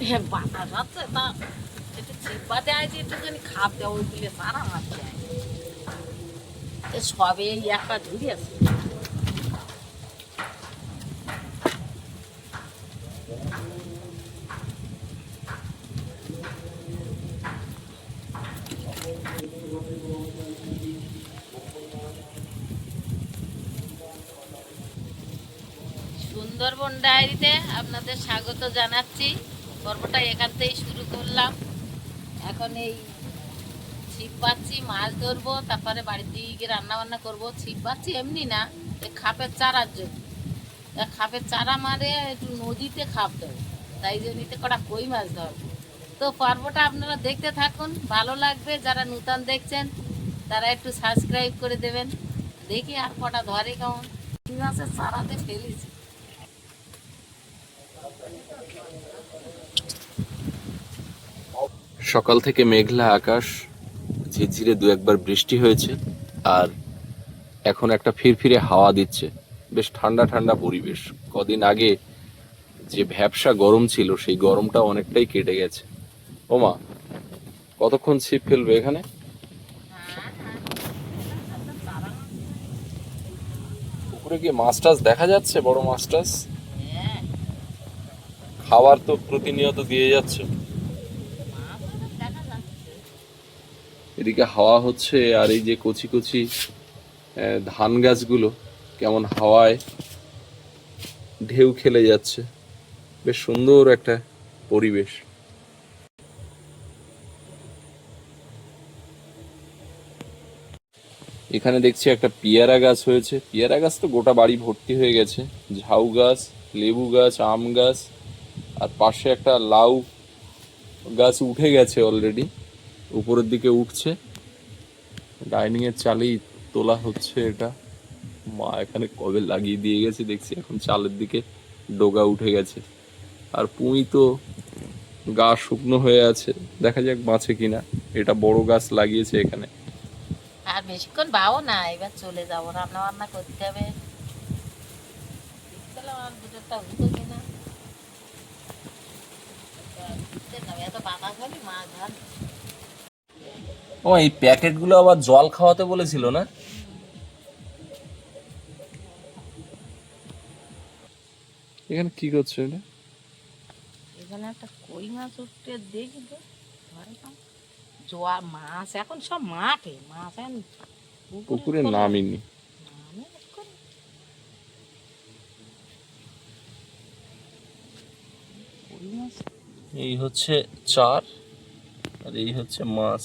হ্যাঁ তা। একটু একটুখানি খাপ দিলে একটা আছে। সুন্দরবন ডায়েরিতে আপনাদের স্বাগত জানাচ্ছি। পর্বটা এখান থেকেই শুরু করলাম। এখন এই ছিপ পাচ্ছি মাছ ধরবো, তারপরে বাড়ির দিকে রান্না বান্না করব। ছিপ পাচ্ছি এমনি না এই খাপের চারার জন্য। খাপের চারা মারে একটু নদীতে খাপ দেবো, তাই জন্যতে কটা কই মাছ ধরবো। তো পর্বটা আপনারা দেখতে থাকুন, ভালো লাগবে। যারা নূতন দেখছেন, তারা একটু সাবস্ক্রাইব করে দেবেন। দেখি আর কটা ধরে কেমন। কই মাছের চারাতে ফেলেছি। সকাল থেকে মেঘলা আকাশ, ঝিরঝিরে দু একবার বৃষ্টি হয়েছে, আর এখন একটা ফিরফিরে হাওয়া দিচ্ছে। বেশ ঠান্ডা ঠান্ডা পরিবেশ। কদিন আগে যে ভ্যাবসা গরম ছিল, সেই গরমটা অনেকটাই কেটে গেছে। ওমা কতক্ষণ ছিপ ফেলবে এখানে? পুকুরে কি মাছ টাছ দেখা যাচ্ছে, বড় মাছ টাছ? খাবার তো প্রতিনিয়ত দিয়ে যাচ্ছে মাছ অনেক দেখা যাচ্ছে এদিকে হাওয়া হচ্ছে আর এই যে কচি কচি ধান গাছগুলো কেমন হাওয়ায় ঢেউ খেলে যাচ্ছে। বেশ সুন্দর একটা পরিবেশ। এখানে দেখছি একটা পেয়ারা গাছ হয়েছে। পেয়ারা গাছ তো গোটা বাড়ি ভর্তি হয়ে গেছে। ঝাউ গাছ, লেবু গাছ, আম গাছ, আর পাশে একটা লাউ গাছ উঠে গেছে অলরেডি উপরের দিকে উঠছে। ডাইনিং এর চালেই তোলা হচ্ছে এটা। মা এখানে কবে লাগিয়ে দিয়ে গেছে দেখছি এখন চালের দিকে ডোগা উঠে গেছে। আর পুঁই তো গা শুকনো হয়ে আছে। দেখা যাক বাঁচে কিনা। এটা বড় গাছ লাগিয়েছে এখানে। আর বেশিক্ষণ বাও না এবার চলে যাব। রান্না বান্না করতে হবে। কিনা বুঝতে না, এত বাতাস হবে মাছ ধর ও এই প্যাকেটগুলো আবার জল খাওয়াতে বলেছিল না? এখানে কি করছে এটা? এখানে একটা কই মাছ উঠতে দেখি তো। ধরে জোয়ার মাছ এখন সব মাঠে। মাছ এখন পুকুরে নামিনি। কই মাছ? এই হচ্ছে চার আর এই হচ্ছে মাছ।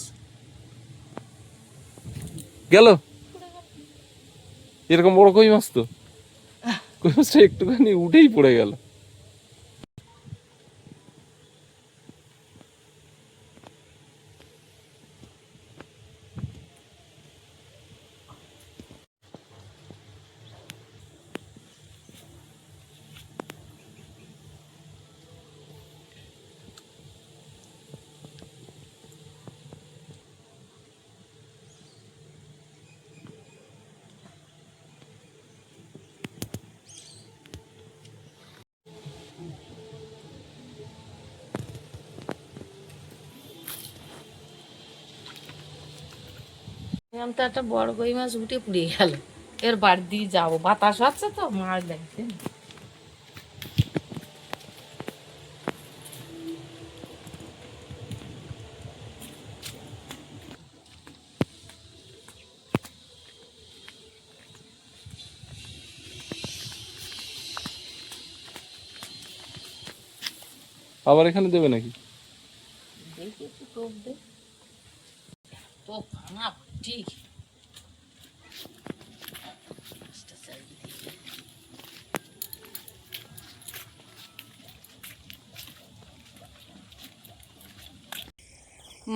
গেল? এরকম বড় কই মাছ তো? কই মাছটা একটুখানি উঠেই পড়ে গেল। আমি তো একটা বড় কই মাছ উঠে পুড়ে গেল। এর বাড়ি দিয়ে যাব। বাতাস আছে তো মাছ লাগছে। আবার এখানে দেবে নাকি? দেখি একটু টোপ দে। তো ভাঙা। ঠিক।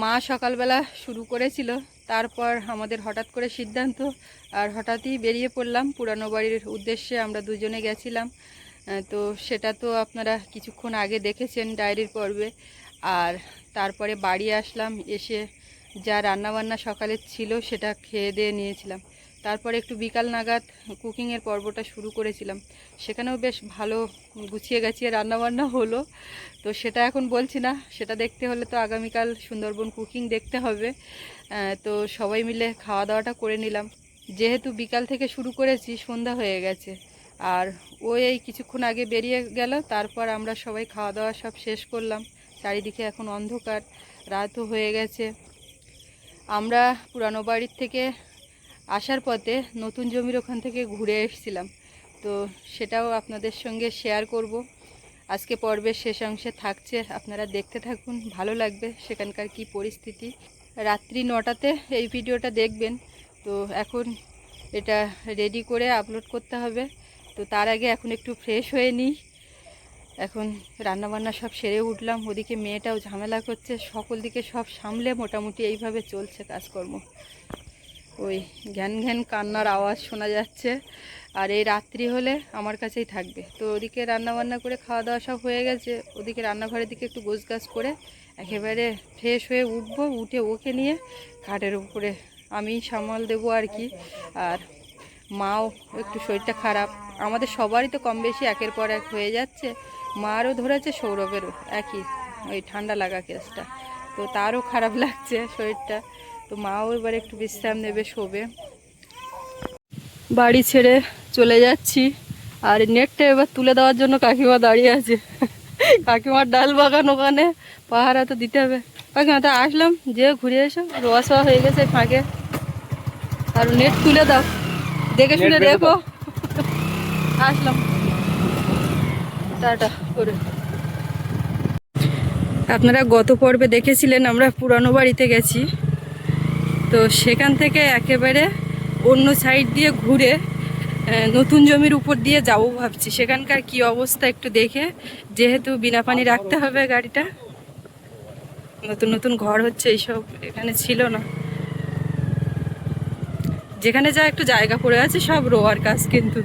মা সকালবেলা শুরু করেছিল, তারপর আমাদের হঠাৎ করে সিদ্ধান্ত, আর হঠাৎই বেরিয়ে পড়লাম পুরানো বাড়ির উদ্দেশ্যে, আমরা দুজনে গেছিলাম তো সেটা তো আপনারা কিছুক্ষণ আগে দেখেছেন ডায়েরির পর্বে আর তারপরে বাড়ি আসলাম, এসে যা রান্নাবান্না সকালে ছিল সেটা খেয়ে দিয়ে নিয়েছিলাম। তারপরে একটু বিকাল নাগাদ কুকিংয়ের পর্বটা শুরু করেছিলাম। সেখানেও বেশ ভালো গুছিয়ে গাছিয়ে রান্নাবান্না হলো। তো সেটা এখন বলছি না, সেটা দেখতে হলে তো আগামীকাল সুন্দরবন কুকিং দেখতে হবে। তো সবাই মিলে খাওয়া দাওয়াটা করে নিলাম। যেহেতু বিকাল থেকে শুরু করেছি, সন্ধ্যা হয়ে গেছে। আর ও এই কিছুক্ষণ আগে বেরিয়ে গেল, তারপর আমরা সবাই খাওয়া দাওয়া সব শেষ করলাম। চারিদিকে এখন অন্ধকার, রাতও হয়ে গেছে। আমরা পুরানো বাড়ির থেকে আসার পথে নতুন জমির ওখান থেকে ঘুরে এসেছিলাম। তো সেটাও আপনাদের সঙ্গে শেয়ার করব। আজকে পর্বের শেষ অংশে থাকছে। আপনারা দেখতে থাকুন, ভালো লাগবে সেখানকার কি পরিস্থিতি। রাত্রি নটাতে এই ভিডিওটা দেখবেন। তো এখন এটা রেডি করে আপলোড করতে হবে। তো তার আগে এখন একটু ফ্রেশ হয়ে নিই। এখন রান্নাবান্না সব সেরে উঠলাম, ওদিকে মেয়েটাও ঝামেলা করছে, সকল দিকে সব সামলে মোটামুটি এইভাবে চলছে কাজকর্ম। ওই ঘ্যান ঘ্যান কান্নার আওয়াজ শোনা যাচ্ছে, আর এই রাত্রি হলে আমার কাছেই থাকবে। তো ওদিকে রান্নাবান্না করে খাওয়া দাওয়া সব হয়ে গেছে, ওদিকে রান্নাঘরের দিকে একটু গোছগাছ করে একেবারে ফ্রেশ হয়ে উঠবো, উঠে ওকে নিয়ে খাটের উপরে আমি সামাল দেবো আর কি, আর মাও একটু শরীরটা খারাপ। আমাদের সবারই তো কম বেশি একের পর এক হয়ে যাচ্ছে মারও ধরেছে সৌরভেরও। একই ওই ঠান্ডা লাগা কেসটা। তো তারও খারাপ লাগছে শরীরটা। তো মাও এবার একটু বিশ্রাম নেবে শোবে। বাড়ি ছেড়ে চলে যাচ্ছি। আর নেটটা এবার তুলে দেওয়ার জন্য কাকিমা দাঁড়িয়ে আছে। কাকিমার ডাল বাগান ওখানে পাহারা তো দিতে হবে। কাকিমা তো আসলাম যে ঘুরে এসো। রোয়া সোয়া হয়ে গেছে ফাঁকে। আর নেট তুলে দাও। দেখে শুনে রেখো। আসলাম। আপনারা গত পর্বে দেখেছিলেন আমরা পুরানো বাড়িতে গেছি। তো সেখান থেকে একেবারে অন্য সাইড দিয়ে ঘুরে নতুন জমির উপর দিয়ে যাব ভাবছি। সেখানকার কি অবস্থা একটু দেখে, যেহেতু বিনা পানি রাখতে হবে গাড়িটা। নতুন নতুন ঘর হচ্ছে, এইসব এখানে ছিল না। যেখানে যা একটু জায়গা পড়ে আছে, সব রোয়ার কাজ কিন্তু।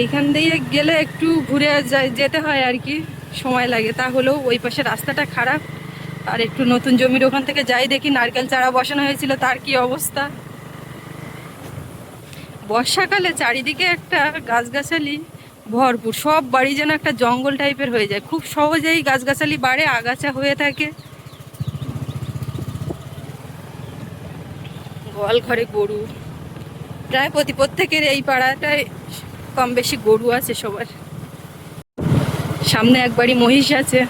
এইখান দিয়ে গেলে একটু ঘুরে যেতে হয় আর কি, সময় লাগে। তাহলেও ওই পাশে রাস্তাটা খারাপ। আর একটু নতুন জমির ওখান থেকে যাই দেখি, নারকেল চারা বসানো হয়েছিল, তার কি অবস্থা? বর্ষাকালে চারিদিকে একটা গাছগাছালি ভরপুর, সব বাড়ি যেন একটা জঙ্গল টাইপের হয়ে যায়। খুব সহজেই গাছগাছালি বাড়ে, আগাছা হয়ে থাকে। গোয়াল ঘরে গরু। প্রায় প্রতি প্রত্যেকের এই পাড়াটায় কম বেশি গরু আছে সবার। সামনে একবারই মহিষ আছে।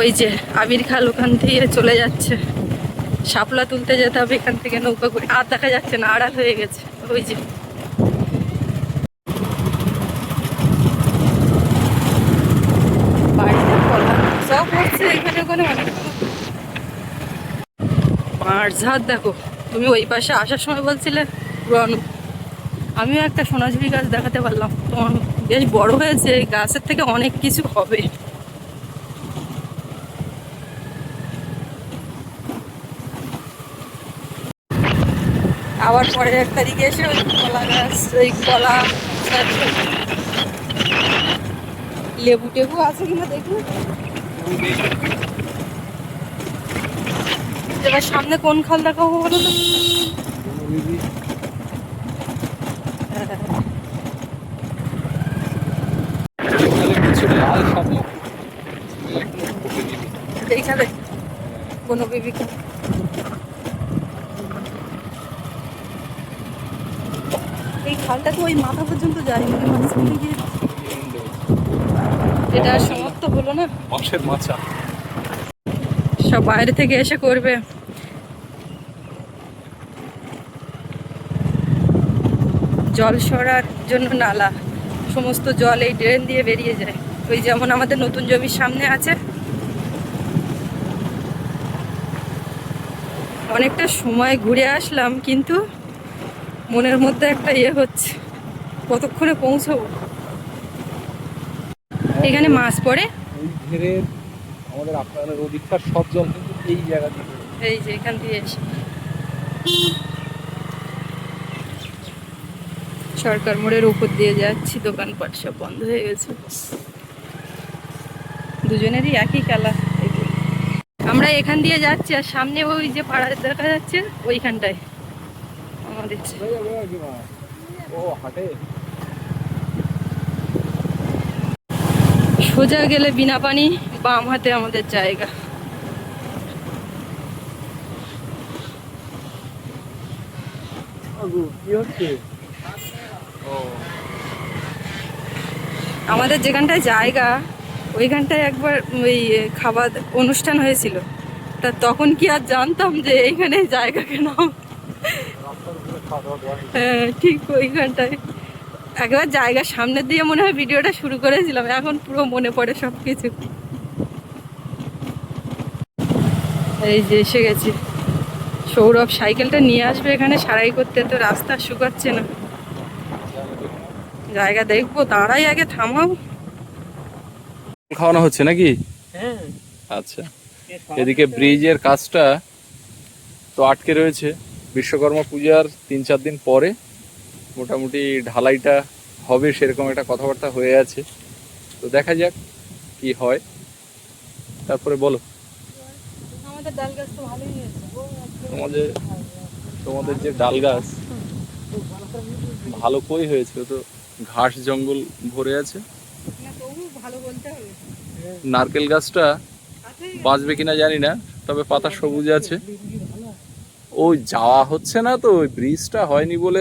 ওই যে আবির খাল ওখান থেকে চলে যাচ্ছে। শাপলা তুলতে যেতে হবে এখান থেকে নৌকা করে। আর দেখা যাচ্ছে না, আড়াল হয়ে গেছে। ওই যে। দেখো। তুমি ওই পাশে আসার সময় বলছিলে পুরানো। আমিও একটা সোনাঝুরি গাছ দেখাতে পারলাম। তোমার বেশ বড় হয়েছে গাছের থেকে অনেক কিছু হবে। আবার পরের এক তারিখে এসে ওই কলা গাছ, ওই কলা লেবু টেবু আছে কিনা দেখুন এবার সামনে কোন খাল দেখাবো বলো তো? এইখানে কোনো বিবিকে এই খালটা তো ওই মাথা পর্যন্ত যায় মানে মাঝখানে গিয়ে এটা সমাপ্ত হলো না। মাছের মাছা সব বাইরে থেকে এসে করবে। জল সরার জন্য নালা। সমস্ত জল এই ড্রেন দিয়ে বেরিয়ে যায়। ওই যেমন আমাদের নতুন জমির সামনে আছে। অনেকটা সময় ঘুরে আসলাম কিন্তু মনের মধ্যে একটা ইয়ে হচ্ছে। কতক্ষণে পৌঁছবো? এখানে মাছ পড়ে। আমাদের আপনাদের ওদিককার সব জল কিন্তু এই জায়গা থেকে এই যে এখান দিয়ে এসে। সরকার মোড়ের উপর দিয়ে যাচ্ছি, দোকানপাট সব বন্ধ হয়ে গেছে। দুজনেরই একই খেলা আমরা এখান দিয়ে যাচ্ছি আর সামনে ওই যে পাড়া দেখা যাচ্ছে, ওইখানটায় সোজা গেলে বিনা পানি, বাম হাতে আমাদের জায়গা। কি হচ্ছে? আমাদের যেখানটায় জায়গা, ওইখানটায় একবার ওই খাবার অনুষ্ঠান হয়েছিল। তা তখন কি আর জানতাম যে এইখানে জায়গা কেন? হ্যাঁ ঠিক ওইখানটায়। একবার জায়গার সামনে দিয়ে মনে হয় ভিডিওটা শুরু করেছিলাম, এখন পুরো মনে পড়ে সব কিছু এই যে এসে গেছি। সৌরভ সাইকেলটা নিয়ে আসবে এখানে, সারাই করতে তো রাস্তা শুকাচ্ছে না। জায়গা দেখব দাঁড়াই আগে থামাও খাওয়ানো হচ্ছে নাকি? হ্যাঁ। আচ্ছা। এদিকে ব্রিজের কাজটা তো আটকে রয়েছে। বিশ্বকর্মা পূজার তিন চার দিন পরে মোটামুটি ঢালাইটা হবে সেরকম একটা কথাবার্তা হয়ে আছে। তো দেখা যাক কি হয়। তারপরে বলো। আমাদের ডাল গাছ তো ভালোই হয়েছে তোমাদের তোমাদের যে ডাল গাছ ভালো কই হয়েছে তো? ঘাস জঙ্গল ভরে আছে। না তবু ভালো বলতে হবে। নারকেল গাছটা বাঁচবে কিনা জানি না তবে পাতা সবুজ আছে। ওই যাওয়া হচ্ছে না তো ওই ব্রিজটা হয়নি বলে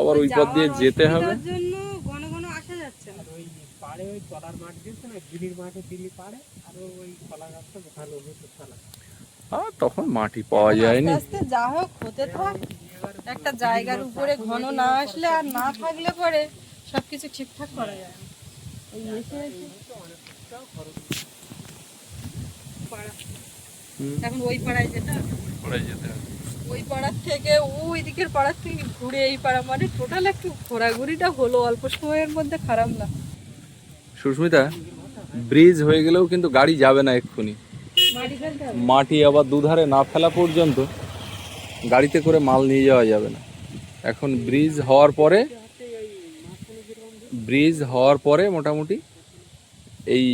আবার ওই পথ দিয়ে যেতে হবে। অসুবিধার জন্য ঘন ঘন আসা যাচ্ছে না। ওই পাড়ে ওই তলার মাঠ দিচ্ছে না গিরির মাঠে দিলি পাড়ে আর ওই কলা গাছটা ভালো হতো তলা আর তখন মাটি পাওয়া যায়নি। আস্তে আস্তে যা হোক হতে থাক। একটা জায়গার উপরে ঘন না আসলে আর না থাকলে পরে সবকিছু ঠিকঠাক করা যায় এই এসে। হুম। এখন ওই পাড়ায় যেতে হবে পড়ে যেতে হবে। ওই পাড়ার থেকে ওই দিকের পাড়ার থেকে ঘুরে এই পাড়া মানে টোটাল একটু ঘোরাঘুরিটা হলো অল্প সময়ের মধ্যে খারাপ না। সুস্মিতা ব্রিজ হয়ে গেলেও কিন্তু গাড়ি যাবে না এক্ষুনি। মাটি আবার দুধারে না ফেলা পর্যন্ত গাড়িতে করে মাল নিয়ে যাওয়া যাবে না। এখন ব্রিজ হওয়ার পরে ব্রিজ হওয়ার পরে মোটামুটি এই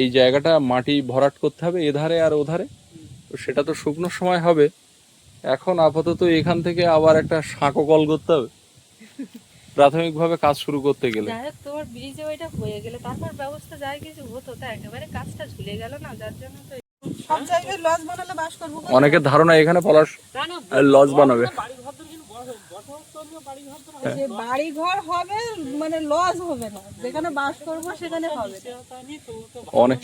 এই জায়গাটা মাটি ভরাট করতে হবে এধারে আর ওধারে। তো সেটা তো শুকনোর সময় হবে। এখন আপাতত এখান থেকে আবার একটা সাঁকো কল করতে হবে। প্রাথমিকভাবে কাজ শুরু করতে গেলে। তোমার ব্রিজে ওইটা হয়ে গেলে তারপর ব্যবস্থা যায় কিছু হতো তা একেবারে কাজটা ঝুলে গেল না যার জন্য তো সব জায়গায় লজ বানালে বাস করব। অনেকের ধারণা এখানে পলাশ লজ বানাবে। যে বাড়ি ঘর হবে মানে লজ হবে না। যেখানে বাস করব সেখানে হবে। অনেক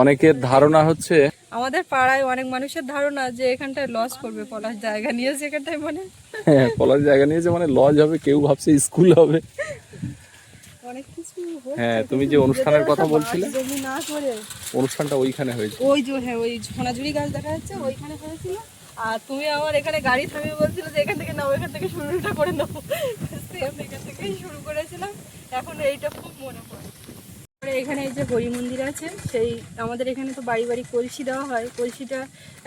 অনেকের ধারণা হচ্ছে আমাদের পাড়ায় অনেক মানুষের ধারণা যে এখানটায় লজ করবে পলাশ জায়গা নিয়ে সেখানটায় মানে। হ্যাঁ পলাশ জায়গা নিয়েছে মানে লজ হবে কেউ ভাবছে স্কুল হবে। হ্যাঁ তুমি যে অনুষ্ঠানের কথা বলছিলে বাড়ি না করে অনুষ্ঠানটা ওইখানে হয়েছে। ওই যে হ্যাঁ ওই সোনাঝুরি গাছ দেখা যাচ্ছে ওইখানে হয়েছিল। আর তুমি আমার এখানে গাড়ি থামিয়ে বলছিলে যে এখান থেকে নাও এখান থেকে শুরুটা করে নেব সেম এখান থেকেই শুরু করেছিলাম। এখন এইটা খুব মনে পড়ে। এখানে এই যে হরি মন্দির আছে সেই আমাদের এখানে তো বাড়ি বাড়ি কলসি দেওয়া হয়। কলসিটা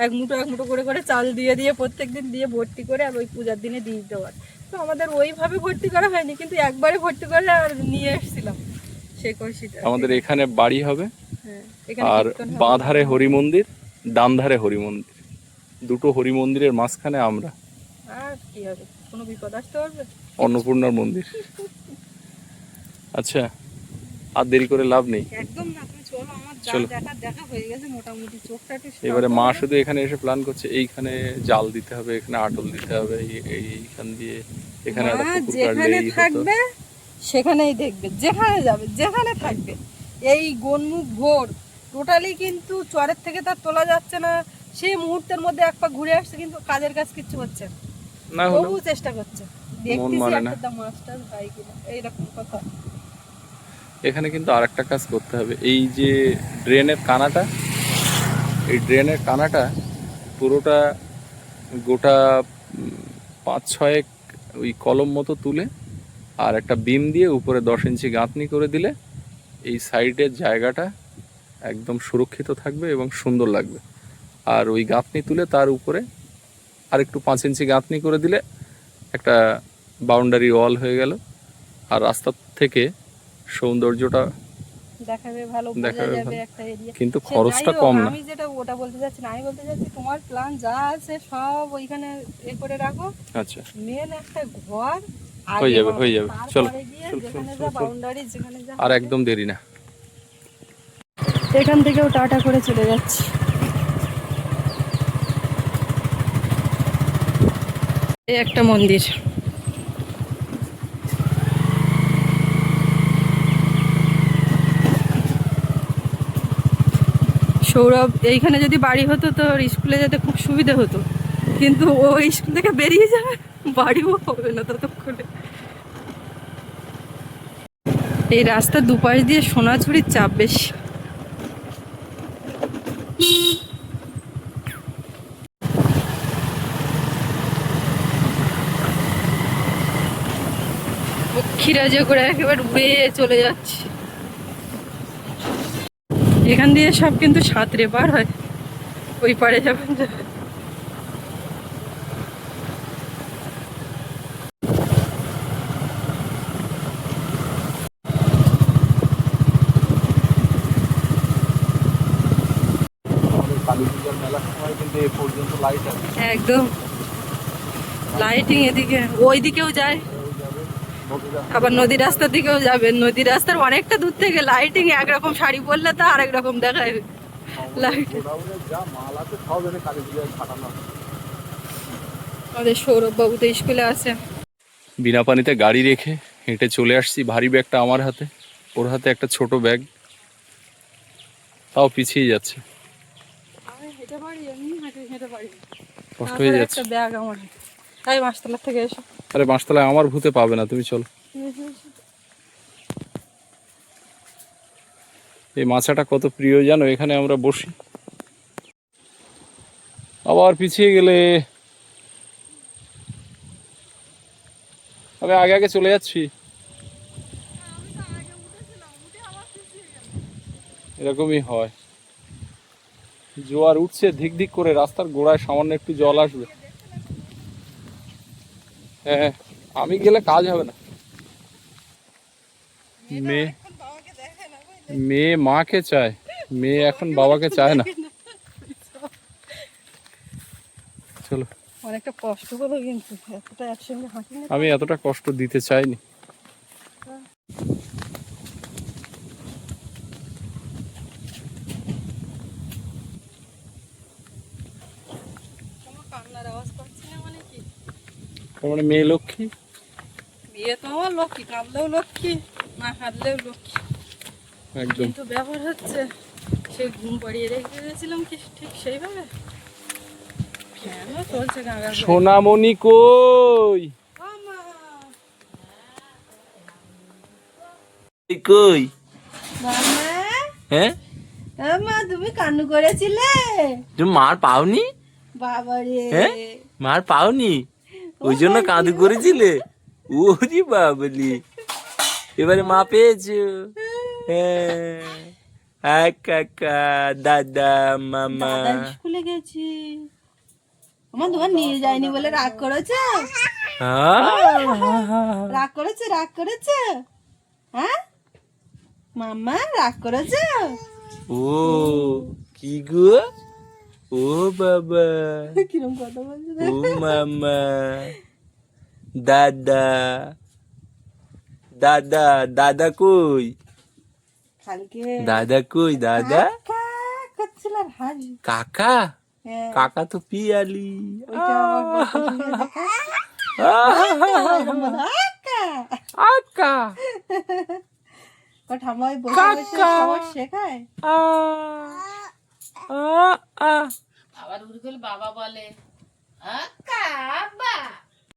এক মুঠো এক মুঠো করে করে চাল দিয়ে দিয়ে প্রত্যেক দিন দিয়ে ভর্তি করে আর ওই পূজার দিনে দিয়ে দেওয়ার তো আমাদের ওইভাবে ভর্তি করা হয়নি কিন্তু একবারে ভর্তি করে আর নিয়ে এসেছিলাম সেই কলসিটা। আমাদের এখানে বাড়ি হবে হ্যাঁ এখানে আর কীর্তন হবে। বাঁ ধারে হরি মন্দির ডান ধারে হরি মন্দির। দুটো হরি মন্দিরের মাঝখানে আমরা। আর কি হবে? কোনো বিপদ আসতে পারবে? অন্নপূর্ণার মন্দির। আচ্ছা আর দেরি করে লাভ নেই। একদম না তুমি চলো আমার চলো। দেখা দেখা হয়ে গেছে মোটামুটি। চোখটা একটু এবারে মা শুধু এখানে এসে প্ল্যান করছে এইখানে জাল দিতে হবে এখানে আটল দিতে হবে এই- এই- এইখান দিয়ে এখানে একটা পুকুর যেখানে থাকবে সেখানেই দেখবে যেখানে যাবে যেখানে থাকবে। এই গনমুখ ভোর টোটালি কিন্তু চরের থেকে তার তোলা যাচ্ছে না। সেই মুহূর্তের মধ্যে এক পা ঘুরে আসছে কিন্তু কাজের কাজ কিচ্ছু হচ্ছে না। তবু চেষ্টা করছে। দেখতেছি মানে একটা মাস্টার ভাই কিনা এইরকম কথা। এখানে কিন্তু আরেকটা কাজ করতে হবে। এই যে ড্রেনের কানাটা এই ড্রেনের কানাটা পুরোটা গোটা পাঁচ ছয়েক ওই কলম মতো তুলে আর একটা বিম দিয়ে উপরে দশ ইঞ্চি গাঁথনি করে দিলে এই সাইডের জায়গাটা একদম সুরক্ষিত থাকবে এবং সুন্দর লাগবে। আর ওই গাঁথনি তুলে তার উপরে আর একটু পাঁচ ইঞ্চি গাঁথনি করে দিলে একটা বাউন্ডারি ওয়াল হয়ে গেল। আর রাস্তার থেকে সৌন্দর্যটা দেখাবে ভালো বোঝা যাবে একটা এরিয়া কিন্তু খরচটা কম না। আমি যেটা ওটা বলতে চাচ্ছি না আমি বলতে চাচ্ছি তোমার প্ল্যান যা আছে সব ওইখানে এ করে রাখো। আচ্ছা। মেন একটা ঘর হয়ে যাবে, হয়ে যাবে। চলো, আর একদম দেরি না। এখান থেকেও টাটা করে চলে যাচ্ছি। এই একটা মন্দির। সৌরভ, এইখানে যদি বাড়ি হতো তো স্কুলে যেতে খুব সুবিধা হতো। কিন্তু ও স্কুল থেকে বেরিয়ে যাবে, বাড়িও হবে না ততক্ষণে। এই রাস্তার দুপাশ দিয়ে সোনাঝুরির চাপ বেশি। ক্ষীরাজে করে একেবারে উড়ে চলে যাচ্ছে। এখান দিয়ে সব কিন্তু সাঁতরে পার হয়। ওই পারে যাবেন একদম। লাইটিং এদিকে ওই দিকেও যায়। আবার নদী রাস্তার দিকেও যাবেন নদী রাস্তার অনেকটা দূর থেকে লাইটিং একরকম শাড়ি পরলে তো আরেক রকম দেখায়। লাইট আমাদের তো স্কুলে আছে। বিনা পানিতে গাড়ি রেখে হেঁটে চলে আসছি। ভারী ব্যাগটা আমার হাতে। ওর হাতে একটা ছোট ব্যাগ। তাও পিছিয়ে যাচ্ছে। কষ্ট হয়ে যাচ্ছে। ব্যাগ আমার। তাই মাসতলার থেকে এসো। আরে বাঁশতলায় আমার ভূতে পাবে না, তুমি চলো। এই মাছাটা কত প্রিয় জানো, এখানে আমরা বসি। আবার পিছিয়ে গেলে। আমি আগে আগে চলে যাচ্ছি। এরকমই হয়। জোয়ার উঠছে, ধিক ধিক করে, রাস্তার গোড়ায় সামান্য একটু জল আসবে। আমি গেলে কাজ হবে না। মেয়ে মেয়ে মাকে চায়। মেয়ে এখন বাবাকে চায় না। চলো। অনেকটা কষ্ট হলো কিন্তু এতটা একসঙ্গে হাঁটি আমি এতটা কষ্ট দিতে চাইনি কোনো কান্নার আওয়াজ পাচ্ছি না মানে কি তার মানে মেয়ে লক্ষ্মী? বিয়ে তো আমার লক্ষ্মী কাঁদলেও লক্ষ্মী না কাঁদলেও লক্ষ্মী। একদম। কিন্তু ব্যবহার হচ্ছে সে ঘুম পাড়িয়ে রেখে গেছিলাম কি ঠিক সেইভাবে? সোনামণি কই? কই? হ্যাঁ? মা তুমি কান্নু করেছিলে? তুমি মার পাওনি? বাবারে! হ্যাঁ? মার পাওনি? ওই জন্য কাঁদু করেছিলে? ওরে বাবলি। এবারে মা পেয়েছ। হ্যাঁ। কাকা দাদা মামা। স্কুলে গেছি। আমার দোকান নিয়ে যায়নি বলে রাগ করেছে? হ্যাঁ? রাগ করেছে রাগ করেছে? হ্যাঁ? মাম্মা রাগ করেছে? ও কি গো? ও বাবা। কিরম কথা বলছে ও মামা। দাদা। দাদা দাদা কই? কালকে দাদা কই দাদা? কাকা হ্যাঁ। কাকা তো পিয়ালি। আকা ও বসে বসে সবার শেখায়। উড়ে গেলে বাবা বলে। আ কাবা।